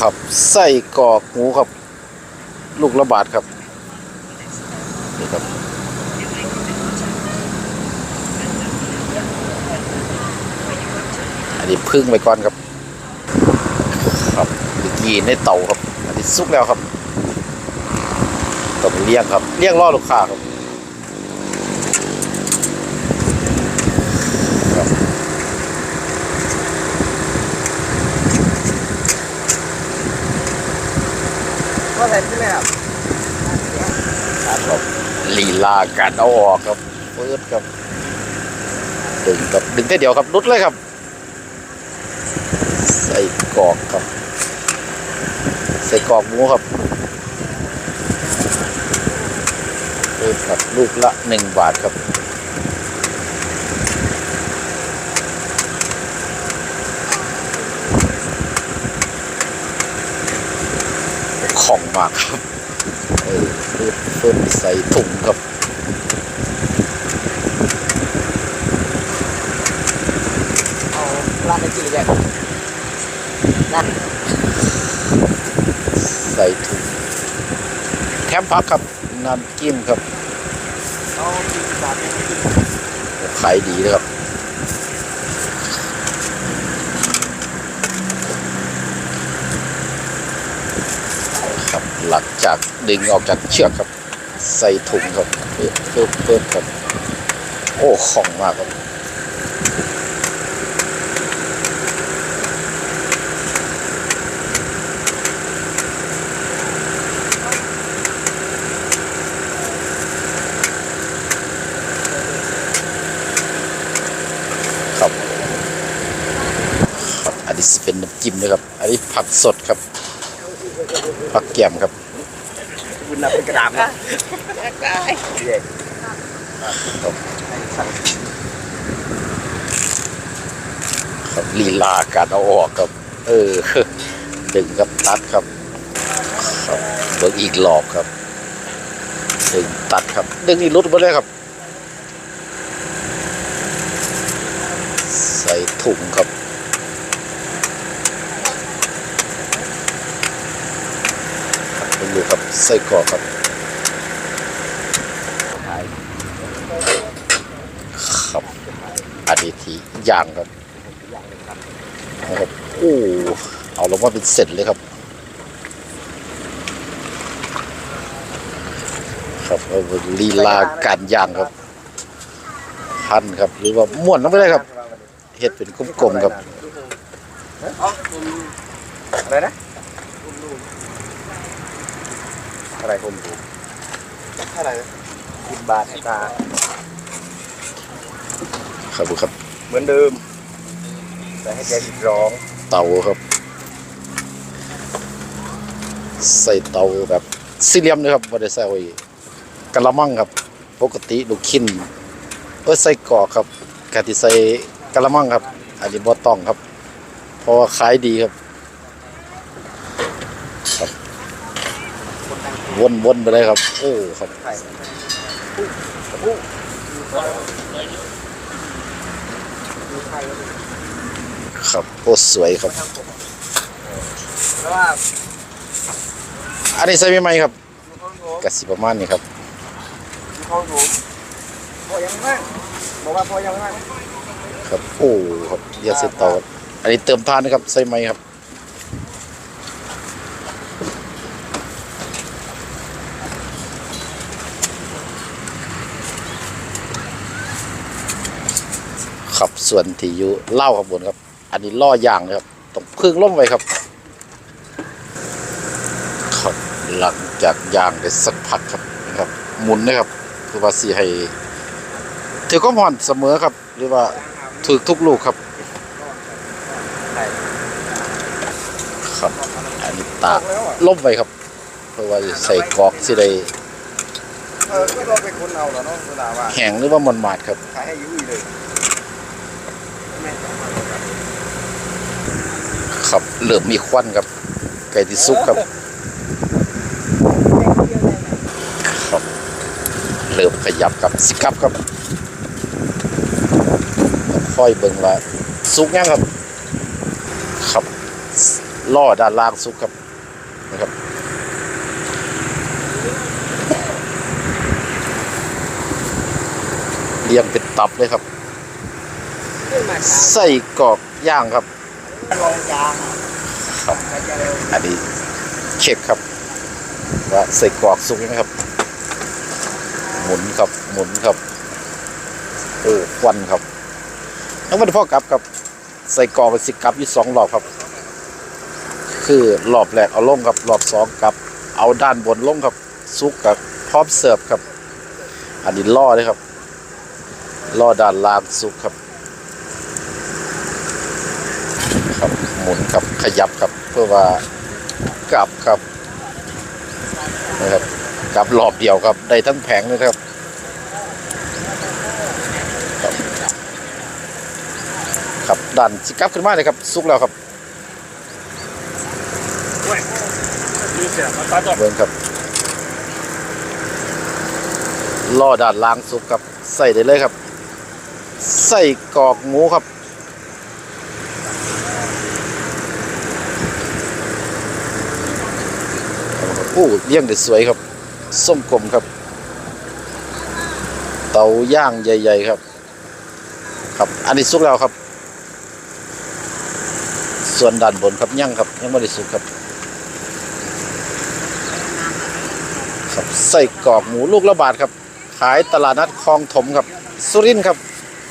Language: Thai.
ครับไส้กรอกหมูครับ ลูกละบาทครับนี่ครับอันนี้พึ่งไว้ก่อนครับ ครับเมื่อกี้ในเตาครับ อันนี้สุกแล้วครับต้องเลี้ยงครับเลี้ยงล่อลูกค้าครับ ก็ใส่ที่แล้วครับลีลาการเอาออกครับเปิดครับดึงครับดึงแต่เดียวครับรุดเลยครับ ใส่กรอกครับ ใส่กรอกหมูครับเปิดครับลูกละหนึ่งบาทครับ ของ มากครับ เออเพิ่มเพิ่มใส่ถุงครับเอาร้านในจีนเลยนั่นใส่ถุงแถมพักครับน้ำจิ้มครับเอาสี่สิบบาทเนี่ยขายดีเลยครับ ครับ หลังจากดึงออกจากเชือกครับ ใส่ถุงครับเพิ่มเพิ่มครับ โอ้ของมากครับครับครับอันนี้เป็นน้ำจิ้มนะครับ อันนี้ผักสดครับ ผักแกมครับคุณนับเป็นกระดาษนะได้เด็กครับลีลาการเอาออกครับ เออดึงครับตัดครับครับเบิกอีกรอบครับดึงตัดครับดึงอีกรุดมาเลยครับ ใส่ถุงครับ ครับดูครับใส่กรอกครับครับอันนี้ที่ย่างครับนะครับโอ้เอาลงมาเป็นเสร็จเลยครับ ครับเอาลีลาการย่างครับพันครับ หรือว่าม้วนลงไปเลยครับเฮ็ดเป็นกลมๆครับอะไรนะ อะไรผมดูอะไรสิบบาทไอ้ตาครับครับเหมือนเดิมแต่ให้แกอีกร้องเตาครับ ใส่เตาแบบสี่เหลี่ยมเลยครับไม่ได้ใส่ไว้กะละมังครับ ปกติลูกชิ้นเออใส่กรอกครับกะที่ใส่กะละมังครับอันนี้บ่ต้องครับ เพราะว่าขายดีครับครับ วนๆไปเลยครับโอ้ครับไข่ครับโอ้สวยครับแล้วว่าอันนี้ใส่ไม่ไหมครับอยู่ข้างโน้นกสิประมาณนี้ครับอยู่ข้างโน้นพอยังไม่บอกว่าพอยังไม่ครับโอ้ครับยวใส่เตาครับอันนี้เติมทานนะครับใส่ไหมครับ ครับส่วนที่อยู่เล่าข้างบนครับ อันนี้ล่อย่างเลยครับต้องพึ่งล่มไว้ครับครับหลังจากย่างได้สักพักครับนะครับหมุนนะครับคือว่าสีให้ถือก็ผ่อนเสมอครับ หรือว่าถือทุกลูกครับไข่ครับอันนี้ตากล่มไว้ครับ เพราะว่าใส่กรอกสิได้เออก็เราเป็นคนเอาแล้วเนาะเวลาว่าแห้งหรือว่ามันหมาดครับขายให้ยุ่ยเลย ครับเริ่มมีควันครับ ไก่ที่สุกครับครับเริ่มขยับครับสิกลับครับค่อยเบิ่งว่าสุกยังครับ ครับล่อด้านล่างสุกครับนะครับเรียงเป็นตับเลยครับไส้กรอกย่างครับ ลองยางครับอันนี้เช็คครับ ว่าใส่กรอกสุกไหมครับ หมุนครับหมุนครับโอ้ควันครับแล้วมันพ่อกลับครับใส่กรอกไปสิกลับอยู่สองรอบครับ คือรอบแรกเอาลงครับรอบสองกลับ เอาด้านบนลงครับซุกกับพร้อมเสิร์ฟครับ อันนี้ล่อเลยครับล่อด้านล่างซุกครับ ครับ หมุนครับขยับครับเพื่อว่ากลับครับนะครับกลับรอบเดียวครับได้ทั้งแผงเลยครับครับดันสิกลับขึ้นมาเลยครับสุกแล้วครับเสียงมาตัดออกเบิ่งครับล่อด้านล่างสุกครับใส่ได้เลยครับ ใส่กอกหมูครับ โอ้เลี้ยงได้สวยครับ ส้มกลมครับ เตาย่างใหญ่ ๆ ครับ ครับ อันนี้สุกแล้วครับ ส่วนด้านบนครับย่างครับยังไม่ได้สุกครับ ครับใส่กรอกหมูลูกละบาทครับ ขายตลาดนัดคลองถมครับ สุรินทร์ครับ